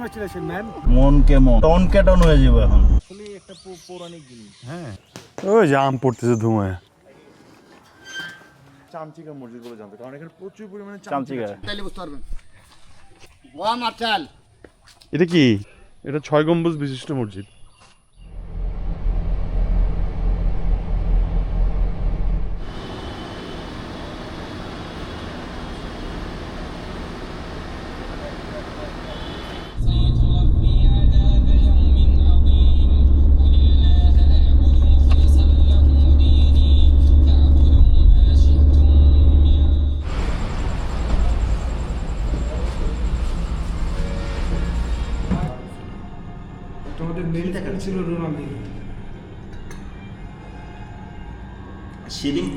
Man. মন কেমন? Ton ketone হয়ে যাবে এখন। আসলে একটা পৌরাণিক জিনিস। হ্যাঁ। ওই জাম পড়তেছে ধুমায় চামচিকা মসজিদ বলে জানতো। কারণ এখানে প্রচুর পরিমাণে চামচিকা তাইলে বুঝতে পারবেন। ওয়া মার্চাল এটা কি? এটা ছয় গম্বুজ বিশিষ্ট মসজিদ।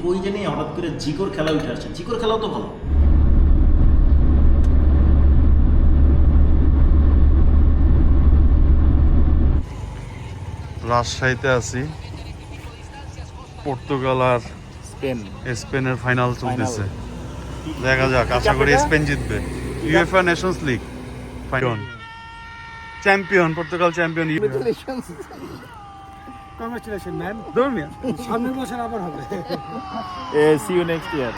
কই জানি হঠাৎ করে জিকোর খেলা উঠে আসছে। জিকোর খেলাও তো ভালো। রাজশাহীতে আছি। পর্তুগাল আর স্পেন। স্পেনের ফাইনাল চলতেছে। দেখা যাক আশা করি স্পেন জিতবে। UEFA nations league final champion Portugal champion Congratulations, man. ধর্মিয়া। সামনের বছর আবার হবে। সি ইউ নেক্সট ইয়ার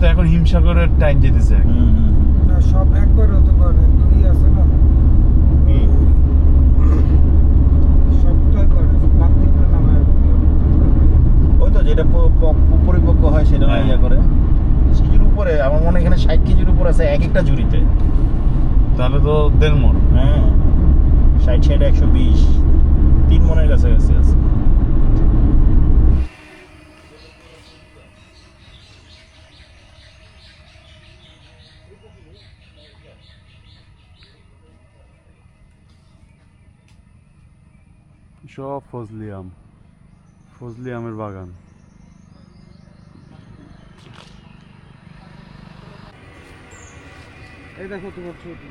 তো এখন হিমসাগরের টাইম যেতেছে না সব একবার হতে পারে দুই আছে না? ওই তো যেটা পরিপক্ক হয় সেটা না হ্যাঁ। ইয়ে করে। সিজির উপরে আমার মনে হয় এখানে ষাট কেজির উপর আছে এক একটা জুড়িতে তাহলে তো দেড় মন হ্যাঁ। ষাট ষাট একশো বিশ। তিন মনের কাছাকাছি আছে। সব ফজলি আম। ফজলি আমের বাগান। এই দেখো তোমার ছবি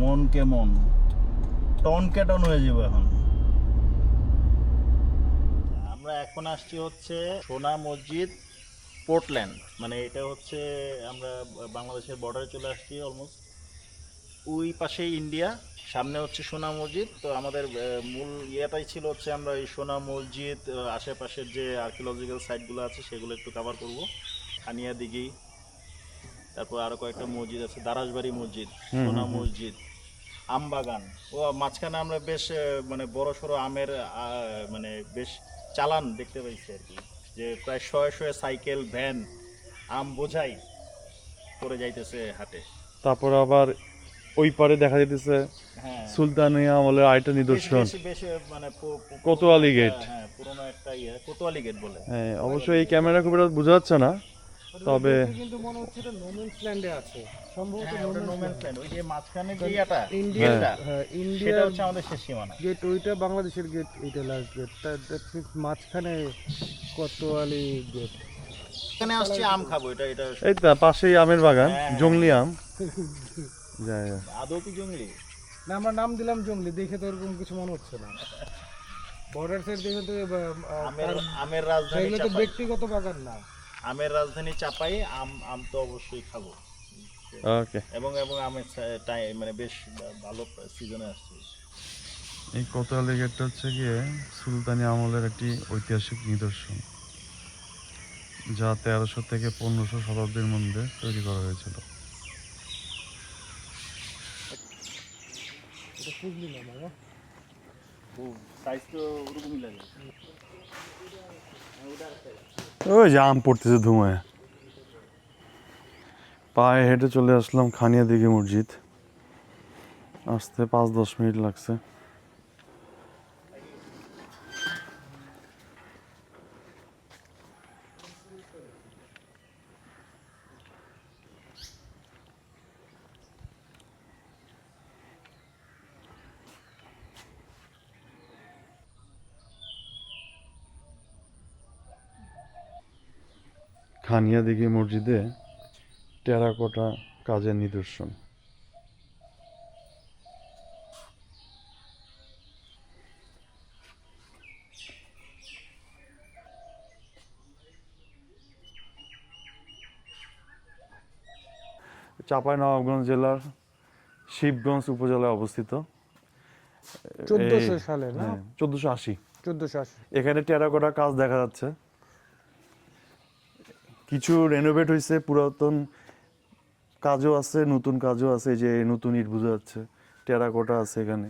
মন কেমন টন কেটন হয়ে যাব এখন আমরা এখন আসছি হচ্ছে সোনা মসজিদ, পোর্টল্যান্ড। মানে এটা হচ্ছে আমরা বাংলাদেশের বর্ডারে চলে আসছি অলমোস্ট ওই পাশে ইন্ডিয়া। সামনে হচ্ছে সোনা মসজিদ তো আমাদের মূল ইয়েটাই ছিল হচ্ছে আমরা এই সোনা মসজিদ আশেপাশের যে আর্কিওলজিক্যাল সাইটগুলো আছে সেগুলো একটু কভার করব। খানিয়া দিঘি তারপর আরও কয়েকটা মসজিদ আছে দারাসবাড়ি মসজিদ সোনা মসজিদ আমবাগান। ও মাঝখানে আমরা বেশ মানে বড় সড়ো আমের মানে বেশ চালান দেখতে পাইছি আর কি যে প্রায় শয়ে শয়ে সাইকেল ভ্যান আম বোঝাই করে যাইতেছে হাটে। তারপর আবার ওই পারে দেখা যেতেছে হ্যাঁ। সুলতানিয়া আমলের আরেকটা নিদর্শন। বেশ বেশ মানে কোতোয়ালি গেট। হ্যাঁ পুরোনো একটা ইয়ে কোতোয়ালি গেট বলে। হ্যাঁ অবশ্যই এই ক্যামেরা খুব একটা বোঝা যাচ্ছে না তবে কিন্তু মনে হচ্ছে এটা নোমেন্স ল্যান্ডে আছে। সম্ভবত হ্যাঁ, ওটা নোমেন্স no ওই যে মাঝখানে যে ইয়েটা, ইন্ডিয়া সেটা হচ্ছে আমাদের শেষ সীমানা। গেট ওইটা বাংলাদেশের গেট এইটা লাস্ট গেট দ্যাট মিন্স মাঝখানে কোতোয়ালি গেট এখানে আসছি আম খাব এটা এটা এই তো পাশেই আমের বাগান। জংলি আম। যাই আদৌ কি জঙ্গলি? না আমরা নাম দিলাম জঙ্গলি দেখে তো এরকম কিছু মনে হচ্ছে না। বর্ডার সাইড দেখে তো আমের আমের রাজধানী এগুলো তো ব্যক্তিগত বাগান না। আমের রাজধানী চাপাই আম আম তো অবশ্যই খাব। ওকে। এবং এবং আমের টাইম মানে বেশ ভালো সিজনে আসছে। এই কোতোয়ালি গেটটা হচ্ছে গিয়ে সুলতানি আমলের একটি ঐতিহাসিক নিদর্শন যা তেরোশো থেকে পনেরোশো শতাব্দীর মধ্যে তৈরি করা হয়েছিল। এটা খুঁজলি না বাবা সাইজ তো ওরকমই লাগে। ওই জাম পড়তেছে ধুমায়। পায়ে হেঁটে চলে আসলাম খানিয়া দিঘি মসজিদ। আসতে পাঁচ দশ মিনিট লাগছে। খানিয়া দিঘি মসজিদে টেরাকোটা কাজের নিদর্শন। চাঁপাইনবাবগঞ্জ জেলার শিবগঞ্জ উপজেলায় অবস্থিত। চোদ্দশো সালে না? চোদ্দশো আশি। চোদ্দশো আশি। এখানে টেরাকোটা কাজ দেখা যাচ্ছে। কিছু রেনোভেট হয়েছে পুরাতন কাজও আছে, নতুন কাজও আছে যে নতুন ইট বোঝা যাচ্ছে, টেরাকোটা আছে এখানে।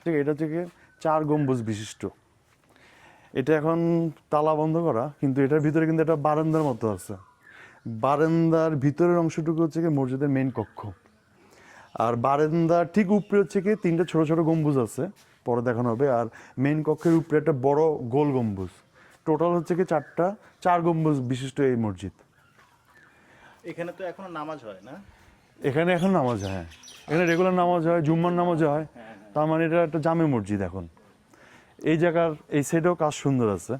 ঠিক, এটা থেকে চার গম্বুজ বিশিষ্ট। এটা এখন তালা বন্ধ করা, কিন্তু এটার ভিতরে কিন্তু একটা বারান্দার মতো আছে। বারান্দার ভিতরের অংশটুকু হচ্ছে কি মসজিদের মেন কক্ষ। আর বারান্দার ঠিক উপরে হচ্ছে কি তিনটা ছোট ছোট গম্বুজ আছে, পরে দেখানো হবে। আর মেন কক্ষের উপরে একটা বড় গোল গম্বুজ। টোটাল হচ্ছে কি চারটা চার গম্বুজ বিশিষ্ট এই মসজিদ। এখানে তো এখনও নামাজ হয় না? এখানে এখন নামাজ হয় হ্যাঁ। এখানে রেগুলার নামাজ হয় জুম্মার নামাজ হয় তার মানে এটা একটা জামে মসজিদ এখন। এই জায়গার এই সাইডেও কাজ সুন্দর আছে।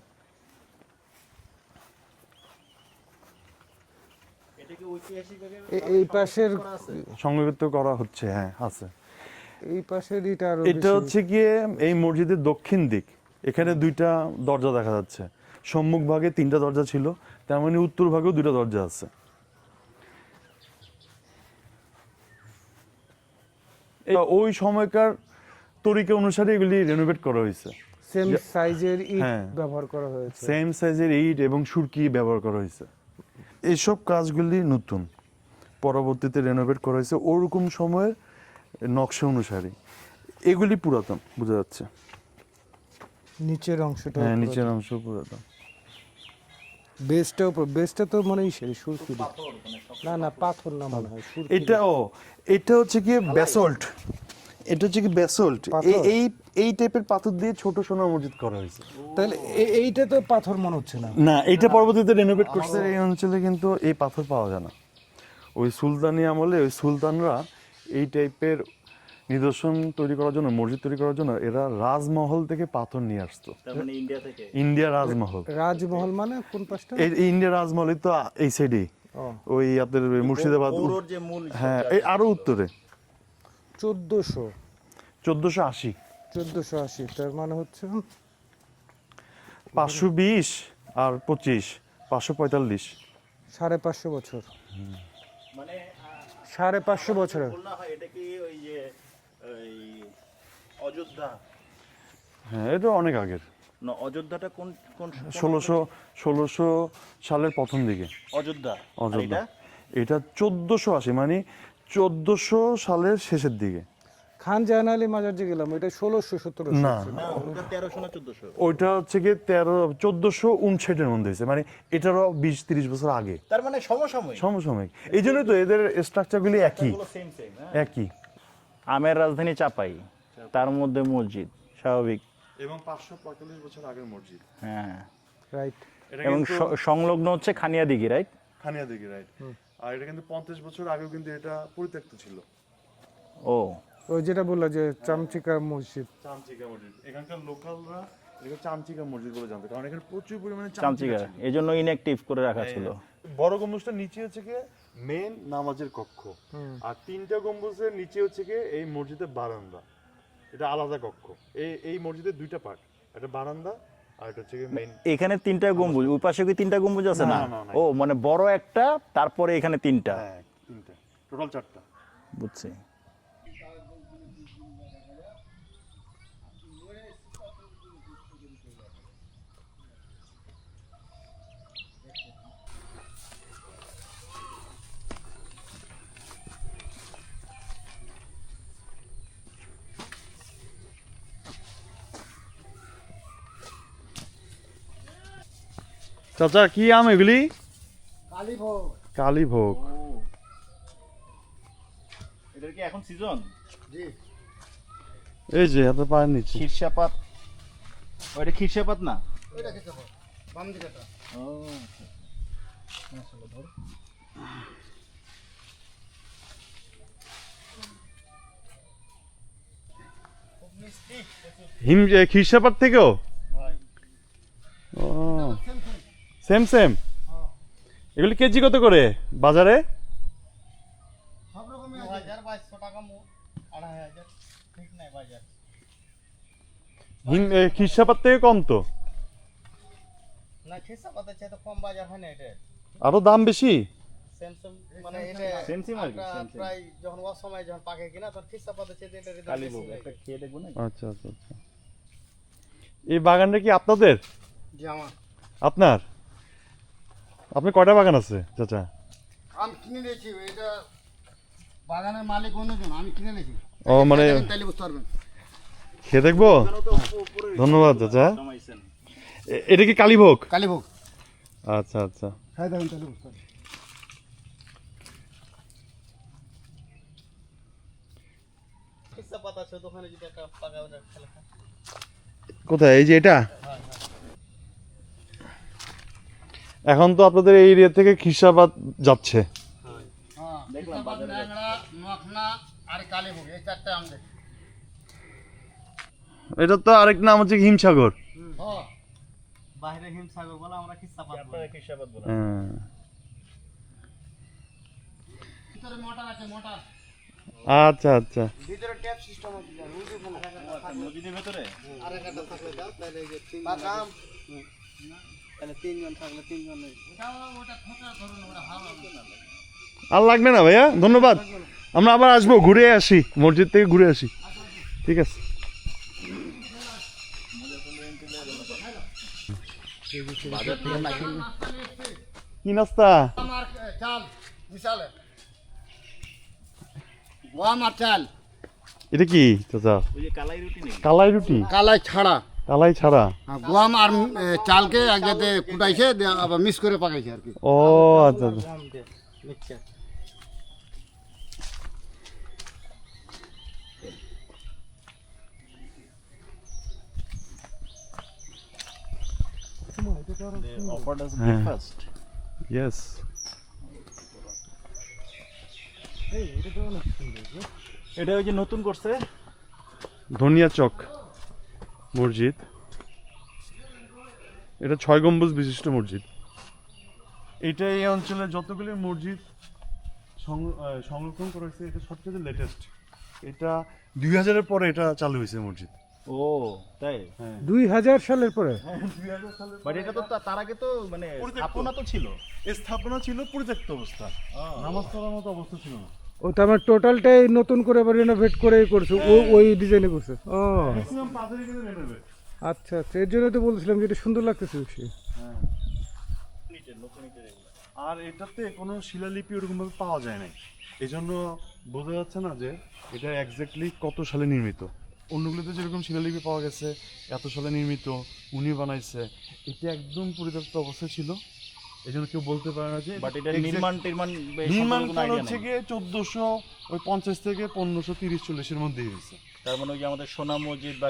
এই পাশের সংযুক্ত করা হচ্ছে হ্যাঁ আছে। এই পাশের এটা এটা হচ্ছে গিয়ে এই মসজিদের দক্ষিণ দিক। এখানে দুইটা দরজা দেখা যাচ্ছে। সম্মুখ ভাগে তিনটা দরজা ছিল তার মানে উত্তর ভাগেও দুইটা দরজা আছে। ওই সময়কার তরিকা অনুসারে এগুলি রেনোভেট করা হয়েছে। সেম সাইজের ইট হ্যাঁ। ব্যবহার করা হয়েছে। সেম সাইজের ইট এবং সুরকি ব্যবহার করা হয়েছে। এইসব কাজগুলি নতুন। পরবর্তীতে রেনোভেট করা হয়েছে। ওরকম সময়ের নকশা অনুসারে। এগুলি পুরাতন বোঝা যাচ্ছে। নিচের অংশটা হ্যাঁ নিচের অংশ পুরাতন বেসটা উপর বেসটা তো মনে হয় সেই সুরকি না না পাথর। না মনে হয় এটা ও এটা হচ্ছে কি ব্যাসল্ট এটা হচ্ছে কি ব্যাসল্ট? এই এই টাইপের পাথর দিয়ে ছোট সোনার মসজিদ করা হয়েছে। তাহলে এইটা তো পাথর মনে হচ্ছে না। না এটা পরবর্তীতে রেনোভেট করছে এই অঞ্চলে কিন্তু এই পাথর পাওয়া যায় না। ওই সুলতানি আমলে ওই সুলতানরা এই টাইপের নিদর্শন তৈরি করার জন্য মসজিদ তৈরি করার জন্য এরা রাজমহল থেকে পাথর নিয়ে আসতো। মানে ইন্ডিয়া থেকে? ইন্ডিয়া রাজমহল। রাজমহল মানে কোন পাশটা? ইন্ডিয়া রাজমহল তো এই সাইডেই ও। ওই আপনার মুর্শিদাবাদ গৌড়র যে মূল হ্যাঁ এই আরও উত্তরে। চোদ্দশো। চোদ্দশো আশি। চোদ্দশো আশি তার মানে হচ্ছে পাঁচশো বিশ আর পঁচিশ পাঁচশো পঁয়তাল্লিশ। সাড়ে পাঁচশো বছর। মানে সাড়ে পাঁচশো বছরের বলনা হয় এটা কি ওই যে ওই অযোধ্যা? হ্যাঁ এটা অনেক আগের। না অযোধ্যাটা কোন কোন ষোলোশো ষোলোশো সালের প্রথম দিকে। অযোধ্যা। অযোধ্যা। এটা? চোদ্দশো আশি মানে চোদ্দশো সালের শেষের দিকে। খান জাহান আলী মাজার যে গেলাম এটা ষোলোশো সতেরোশো না। তেরোশো না চোদ্দশো। ওইটা হচ্ছে গিয়ে তেরো চোদ্দশো উনষাটের মধ্যে হয়েছে মানে এটারও বিশ তিরিশ বছর আগে। তার মানে সমসাময়িক। সমসাময়িক। এই জন্যই তো এদের স্ট্রাকচারগুলি একই। হ্যাঁ। একই। আমের রাজধানী চাপাই। তার মধ্যে মসজিদ স্বাভাবিক। এবং পাঁচশো পঁয়তাল্লিশ বছর আগের মসজিদ। হ্যাঁ রাইট এবং সংলগ্ন হচ্ছে খানিয়া দিঘি রাইট খানিয়া দিঘি রাইট আর এটা কিন্তু পঞ্চাশ বছর আগেও কিন্তু এটা পরিত্যক্ত ছিল। ও। ওই যেটা বলল যে চামচিকা মসজিদ। চামচিকা মসজিদ। এখানকার লোকালরা এটাকে চামচিকা মসজিদ বলে জানতো কারণ এখানে প্রচুর পরিমাণে চামচিকা এই জন্য ইনঅ্যাক্টিভ করে রাখা ছিল। বড় গম্বুজটা নিচে হচ্ছে কি মেন নামাজের কক্ষ। আর তিনটা গম্বুজের নিচে হচ্ছে কি এই মসজিদের বারান্দা। এটা আলাদা কক্ষ। এই এই মসজিদের দুইটা পার্ট একটা বারান্দা আর এটা হচ্ছে কি মেইন এখানে তিনটা গম্বুজ ওই পাশে কি তিনটা গম্বুজ আছে না। ও মানে বড় একটা তারপরে এখানে তিনটা। হ্যাঁ তিনটা। টোটাল চারটা। বুঝছি। চাচা কি আম এগুলি? কালীভোগ কালীভোগ এটার কি এখন সিজন জি। এই যে হাতে পায়ের নিচে। খিরসাপাত ওইটা খিরসাপাত না? ওইটা পারো বাম দিকেটা ও হিম খিরসাপাত থেকেও? ও। সেম সেম এগুলি কেজি কত করে? বাজারে? খিসাপাত থেকে কম তো। না খিসা চাই তো কম বাজার হয় না এটা। আরও দাম বেশি? মানে আচ্ছা আচ্ছা আচ্ছা। এই বাগানটা কি আপনাদের? আপনার? আপনি কয়টা বাগান আছে চাচা? আমি কিনে নিয়েছি এটা বাগানের মালিক অন্যজন আমি কিনে নিয়েছি। ও মানে তাহলে বুঝতে পারবেন। খেয়ে দেখব? ধন্যবাদ চাচা। এটা কি কালীভোগ? কালীভোগ। আচ্ছা আচ্ছা। খাই দেখেন তাহলে বুঝতে পারবেন। খিসা পাতা আছে দোকানে যদি একটা পাকা ওটা খেলে কোথায়? এই যে এটা? এখন তো আপনাদের এই এরিয়া থেকে খিসাবাদ যাচ্ছে। হ্যাঁ এটা তো আরেক নাম হচ্ছে হিমসাগর। হ্যাঁ। বাইরে হিমসাগর বলে আমরা খিসা বলি। খিসাবাদ বলেন হ্যাঁ ভিতরে মোটর আছে মোটর আচ্ছা আচ্ছা। ভিতরে ট্যাপ সিস্টেম আছে যার বুঝতে পারবেন মসজিদের ভেতরে আর একটা থাকলে দাও তাহলে এই যে তিন বাদাম। তাহলে তিনজন থাকলে আর লাগবে না ভাইয়া? ধন্যবাদ। আমরা আবার আসব ঘুরে আসি মসজিদ থেকে ঘুরে আসি। ঠিক আছে। কি নাস্তা? এটা কি চাচা? কালাই রুটি কালাই রুটি? কালাই ছাড়া। কালাই ছাড়া? হ্যাঁ, গোয়াম আর চালকে এক জায়গাতে কুটাইছে আবার মিক্স করে পাকাইছে আর কি। ও আচ্ছা আচ্ছা। আস হ্যাঁ। ইয়েস এটা ওই যে নতুন করছে। ধনিয়া চক। মসজিদ। এটা ছয় গম্বুজ বিশিষ্ট মসজিদ। এটা এই অঞ্চলে যতগুলি মসজিদ সংরক্ষণ করা হয়েছে এটা সবচেয়ে লেটেস্ট এটা দুই হাজারের পরে এটা চালু হয়েছে মসজিদ। ও তাই? দুই হাজার সালের পরে? বাট এটা তো তার আগে তো মানে স্থাপনা তো ছিল। এই স্থাপনা ছিল পরিত্যক্ত অবস্থা। নামাজ পড়ার মতো অবস্থা ছিল না। ও তো আমার টোটালটাই নতুন করে আবার রেনোভেট করে করছে। ও ওই ডিজাইনে করছে। ও। আচ্ছা আচ্ছা। এর জন্য তো বলছিলাম যে এটা সুন্দর লাগতেছে বেশি। আর এটাতে কোনো শিলালিপি ওরকম ভাবে পাওয়া যায় নাই। এই জন্য বোঝা যাচ্ছে না যে এটা এক্স্যাক্টলি কত সালে নির্মিত। অন্যগুলোতে যেরকম শিলালিপি পাওয়া গেছে এত সালে নির্মিত উনি বানাইছে এটা একদম পরিত্যক্ত অবস্থায় ছিল। এই জন্য কেউ বলতে পারে না যে বাট এটা নির্মাণ নির্মাণ নির্মাণ কাল হচ্ছে। গিয়ে চোদ্দশো ওই পঞ্চাশ থেকে পনেরোশো তিরিশ চল্লিশের মধ্যে হয়েছে। তার মানে ওই যে আমাদের সোনা মসজিদ বা।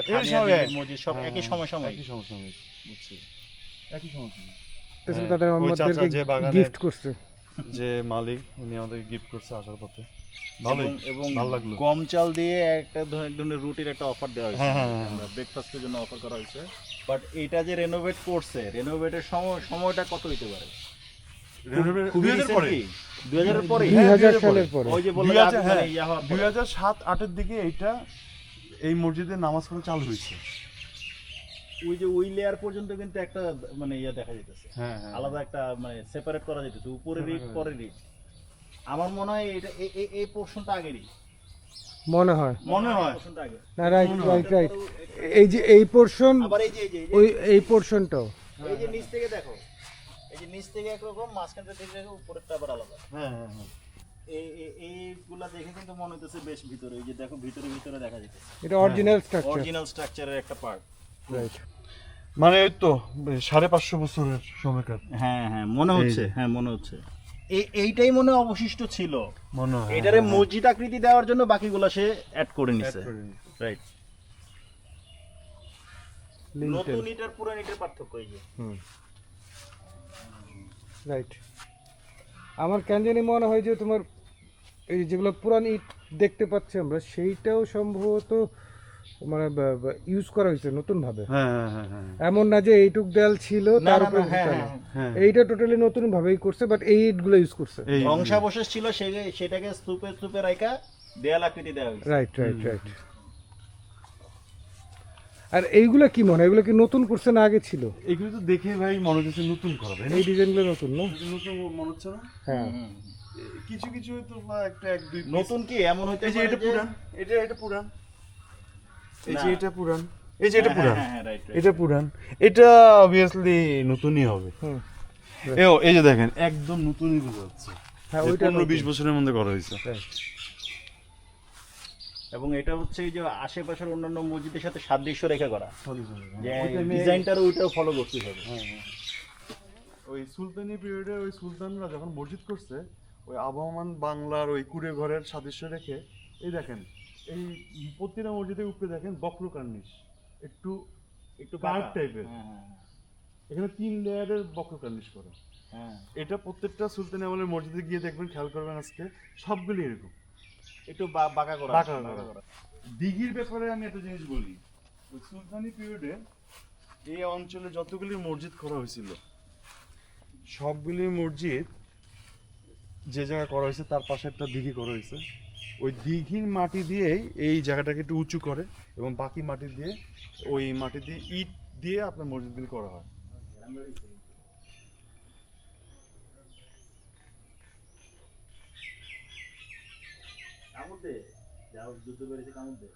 মসজিদ সব হ্যাঁ, একই সময় সময় একই সময় সময় বুঝছি। একই সময় সময় গিফট করছে। যে মালিক উনি আমাদেরকে গিফট করছে আসার পথে। ভালোই এবং- এবং ভালো লাগল। গম চাল দিয়ে একটা ধরনের রুটির একটা অফার দেওয়া হয়েছে। হ্যাঁ, হ্যাঁ, হ্যাঁ। ব্রেকফাস্টের জন্য অফার করা হয়েছে। বাট এটা যে রেনোভেট করছে রেনোভেটের সময় সময়টা কত হইতে পারে? খুবই পরে। কি? 2000 পরে? দুই হাজার সালের পরে। ওই যে দুই সাত আটের দিকে এইটা এই মসজিদে নামাজ পড়া চালু হয়েছে। ওই যে ওই লেয়ার পর্যন্ত কিন্তু একটা মানে ইয়া দেখা যেতেছে হ্যাঁ হ্যাঁ। আলাদা একটা মানে সেপারেট করা যেতেছে উপরের পরের ইট আমার মনে হয় এটা এই- পোর্শনটা আগেরই। মনে হয়। মনে হয়। পোর্শনটা না রাইট রাইট রাইট এই যে এই পোর্শন ওই এই পোর্শনটাও এই যে নিচ থেকে দেখো এই যে নিচ থেকে একরকম মাঝখানটা থেকে দেখো উপরেরটা আবার আলাদা। হ্যাঁ হ্যাঁ হ্যাঁ। এই এই- এইগুলা দেখে কিন্তু মনে হইতেছে বেশ ভিতরে এই যে দেখো ভিতরে ভিতরে দেখা যেতেছে এটা অরিজিনাল স্ট্রাকচার অরিজিনাল স্ট্রাকচারের একটা পার্ট রাইট মানে ওই তো সাড়ে পাঁচশো বছরের সময়কার। হ্যাঁ হ্যাঁ মনে হচ্ছে হ্যাঁ মনে হচ্ছে। এইটাই মনে অবশিষ্ট ছিল। মনে হয় এটারে মসজিদ আকৃতি দেওয়ার জন্য বাকিগুলো সে অ্যাড করে নিছে। রাইট নতুন ইটার পুরান ইটার পার্থক্য এই যে। রাইট আমার কেন জানি মনে হয় যে তোমার এই যেগুলো পুরান ইট দেখতে পাচ্ছি আমরা সেইটাও সম্ভবত মানে ইউজ করা হয়েছে নতুন ভাবে হ্যাঁ হ্যাঁ হ্যাঁ। এমন না যে এইটুক দেয়াল ছিল তার উপরে এইটা টোটালি নতুন ভাবেই করছে বাট এই ইট ইউজ করছে। ছিল সে সেটাকে স্তূপে স্তূপে রাইকা দেয়াল আকৃতি দেওয়া হয়েছে। রাইট রাইট রাইট আর এইগুলা কি মনে হয়? এগুলো কি নতুন করছে না আগে ছিল? এগুলো তো দেখে ভাই মনে হচ্ছে নতুন করা এই ডিজাইনগুলো নতুন না? নতুন মনে হচ্ছে না? হ্যাঁ। কিছু কিছু হয়তো বা একটা এক দুই নতুন কি? এমন হইতে এটা পুরান এটা এটা পুরান। এই যে এটা পুরান। এই যে এটা হ্যাঁ, পুরান। হ্যাঁ, হ্যাঁ, right. এটা পুরান। এটা অবভিয়াসলি নতুনই হবে। এও এই যে দেখেন একদম নতুনই বোঝা যাচ্ছে। হ্যাঁ ওইটা পনেরো। বিশ বছরের মধ্যে করা হয়েছে। এবং এটা হচ্ছে এই যে আশেপাশের অন্যান্য মসজিদের সাথে সাদৃশ্য রেখে করা। যে ওইটাও ফলো করতে হবে। ওই সুলতানি পিরিয়ডে ওই সুলতানরা যখন মসজিদ করছে ওই আবহমান বাংলার ওই কুড়ে ঘরের সাদৃশ্য রেখে এই দেখেন এই প্রতিটা মসজিদের উপরে দেখেন বক্র কার্নিশ একটু একটু কার্ভ। টাইপের হ্যাঁ, হ্যাঁ, এখানে তিন লেয়ারের বক্র কার্নিশ করা। হ্যাঁ। এটা প্রত্যেকটা সুলতানি আমলের মসজিদে গিয়ে দেখবেন খেয়াল করবেন আজকে সবগুলি এরকম। একটু বাঁকা করা। বাঁকা বাঁকা করা। দিঘির ব্যাপারে আমি একটা জিনিস বলি সুলতানি পিরিয়ডে এই অঞ্চলে যতগুলি মসজিদ করা হয়েছিল সবগুলি মসজিদ যে জায়গায় করা হয়েছে তার পাশে একটা দিঘি করা হয়েছে। ওই দিঘির মাটি দিয়েই এই জায়গাটাকে একটু উঁচু করে এবং বাকি মাটি দিয়ে ওই মাটি দিয়ে ইট দিয়ে আপনার মসজিদগুলি করা হয়। কামড় দে, যাও, যুদ্ধ করেছে কামড় দে।